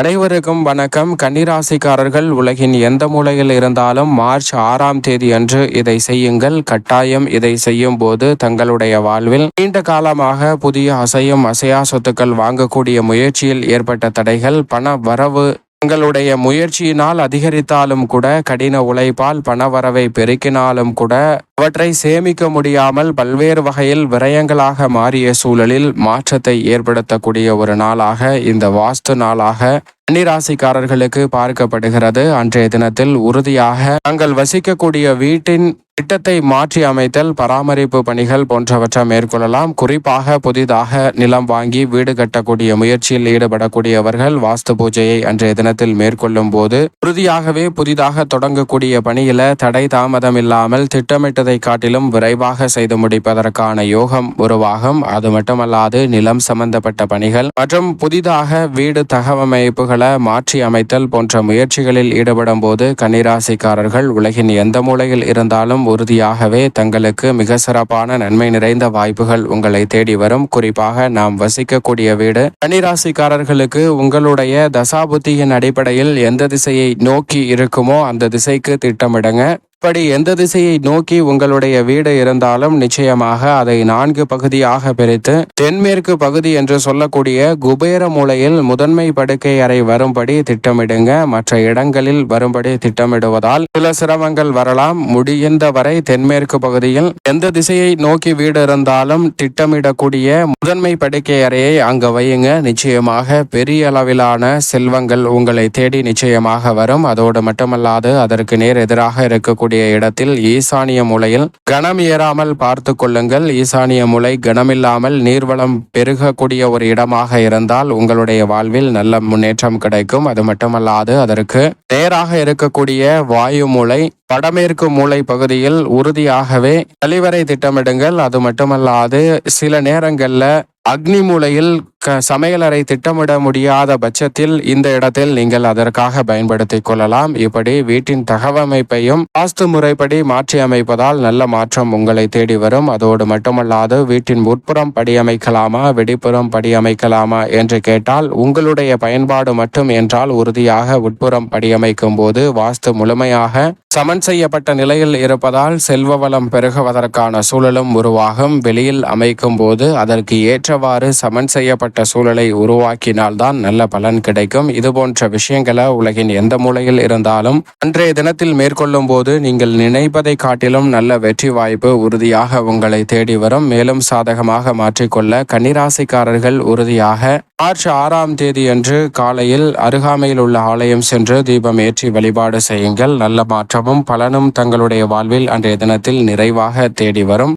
அனைவருக்கும் வணக்கம். கன்னிராசிக்காரர்கள் உலகின் எந்த மூலையில் இருந்தாலும் மார்ச் ஆறாம் தேதி அன்று இதை செய்யுங்கள். கட்டாயம் இதை செய்யும் போது தங்களுடைய வாழ்வில் நீண்ட காலமாக புதிய அசையும் அசையா சொத்துக்கள் வாங்கக்கூடிய முயற்சியில் ஏற்பட்ட தடைகள் பண வரவு உங்களுடைய முயற்சியினால் அதிகரித்தாலும் கூட கடின உழைப்பால் பணவரவை பெருக்கினாலும் கூட அவற்றை சேமிக்க முடியாமல் பல்வேறு வகையில் விரயங்களாக மாறிய சூழலில் மாற்றத்தை ஏற்படுத்தக்கூடிய ஒரு நாளாக இந்த வாஸ்து நாளாக கன்னிராசிக்காரர்களுக்கு பார்க்கப்படுகிறது. அன்றைய தினத்தில் உறுதியாக தாங்கள் வசிக்கக்கூடிய வீட்டின் திட்டத்தை மாற்றி அமைத்தல் பராமரிப்பு பணிகள் போன்றவற்றை மேற்கொள்ளலாம். குறிப்பாக புதிதாக நிலம் வாங்கி வீடு கட்டக்கூடிய முயற்சியில் ஈடுபடக்கூடியவர்கள் வாஸ்து பூஜையை அன்றைய தினத்தில் மேற்கொள்ளும் போது உறுதியாகவே புதிதாக தொடங்கக்கூடிய பணியில தடை தாமதம் இல்லாமல் திட்டமிட்டதை காட்டிலும் விரைவாக செய்து முடிப்பதற்கான யோகம் உருவாகும். அது மட்டுமல்லாது நிலம் சம்பந்தப்பட்ட பணிகள் மற்றும் புதிதாக வீடு தகவமைப்புகள் மாற்றி அமைத்தல் போன்ற முயற்சிகளில் ஈடுபடும் போது கன்னிராசிக்காரர்கள் உலகின் எந்த மூலையில் இருந்தாலும் உறுதியாகவே தங்களுக்கு மிக சிறப்பான நன்மை நிறைந்த வாய்ப்புகள் உங்களை தேடி வரும். குறிப்பாக நாம் வசிக்கக்கூடிய வீடு கன்னிராசிக்காரர்களுக்கு உங்களுடைய தசாபுத்தியின் அடிப்படையில் எந்த திசையை நோக்கி இருக்குமோ அந்த திசைக்கு திட்டமிடுங்க. இப்படி எந்த திசையை நோக்கி உங்களுடைய வீடு இருந்தாலும் நிச்சயமாக அதை நான்கு பகுதியாக பிரித்து தென்மேற்கு பகுதி என்று சொல்லக்கூடிய குபேர மூலையில் முதன்மை படுக்கை அறை வரும்படி திட்டமிடுங்க. மற்ற இடங்களில் வரும்படி திட்டமிடுவதால் சில சிரமங்கள் வரலாம். முடிந்த வரை தென்மேற்கு பகுதியில் எந்த திசையை நோக்கி வீடு இருந்தாலும் திட்டமிடக்கூடிய முதன்மை படுக்கை அறையை அங்கு வையுங்க. நிச்சயமாக பெரிய அளவிலான செல்வங்கள் உங்களை தேடி நிச்சயமாக வரும். அதோடு மட்டுமல்லாது அதற்கு நேர் எதிராக இருக்கக்கூடிய இருக்கக்கூடிய இடத்தில் ஈசானிய மூலையில் கனம் ஏறாமல் பார்த்து கொள்ளுங்கள். ஈசானிய மூலை கனமில்லாமல் நீர்வளம் பெருகக்கூடிய ஒரு இடமாக இருந்தால் உங்களுடைய வாழ்வில் நல்ல முன்னேற்றம் கிடைக்கும். அது மட்டுமல்லாது அதற்கு நேராக இருக்கக்கூடிய வாயு மூலை வடமேற்கு மூலை பகுதியில் உறுதியாகவே கழிவறை திட்டமிடுங்கள். அது மட்டுமல்லாது சில நேரங்களில் அக்னி மூலையில் க சமையலறை திட்டமிட முடியாத பட்சத்தில் இந்த இடத்தில் நீங்கள் அதற்காக பயன்படுத்திக் கொள்ளலாம். இப்படி வீட்டின் தகவமைப்பையும் வாஸ்து முறைப்படி மாற்றி அமைப்பதால் நல்ல மாற்றம் உங்களை தேடி வரும். அதோடு மட்டுமல்லாது வீட்டின் உட்புறம் படியமைக்கலாமா வெடிப்புறம் படியமைக்கலாமா என்று கேட்டால் உங்களுடைய பயன்பாடு மட்டும் என்றால் உறுதியாக உட்புறம் படியமைக்கும் போது வாஸ்து முழுமையாக சமன் செய்யப்பட்ட நிலையில் இருப்பதால் செல்வ வளம் பெருகுவதற்கான சூழலும் உருவாகும். வெளியில் அமைக்கும் போது அதற்கு ஏற்றவாறு சமன் செய்யப்பட்ட சூழலை உருவாக்கினால்தான் நல்ல பலன் கிடைக்கும். இது போன்ற விஷயங்களை உலகின் எந்த மூலையில் இருந்தாலும் அன்றைய தினத்தில் மேற்கொள்ளும் போது நீங்கள் நினைப்பதை காட்டிலும் நல்ல வெற்றி வாய்ப்பு உறுதியாக உங்களை தேடி வரும். மேலும் சாதகமாக மாற்றிக்கொள்ள கன்னிராசிக்காரர்கள் உறுதியாக மார்ச் ஆறாம் தேதி அன்று காலையில் அருகாமையில் உள்ள ஆலயம் சென்று தீபம் ஏற்றி வழிபாடு செய்யுங்கள். நல்ல மாற்றமும் பலனும் தங்களுடைய வாழ்வில் அன்றைய தினத்தில் நிறைவாக தேடி வரும்.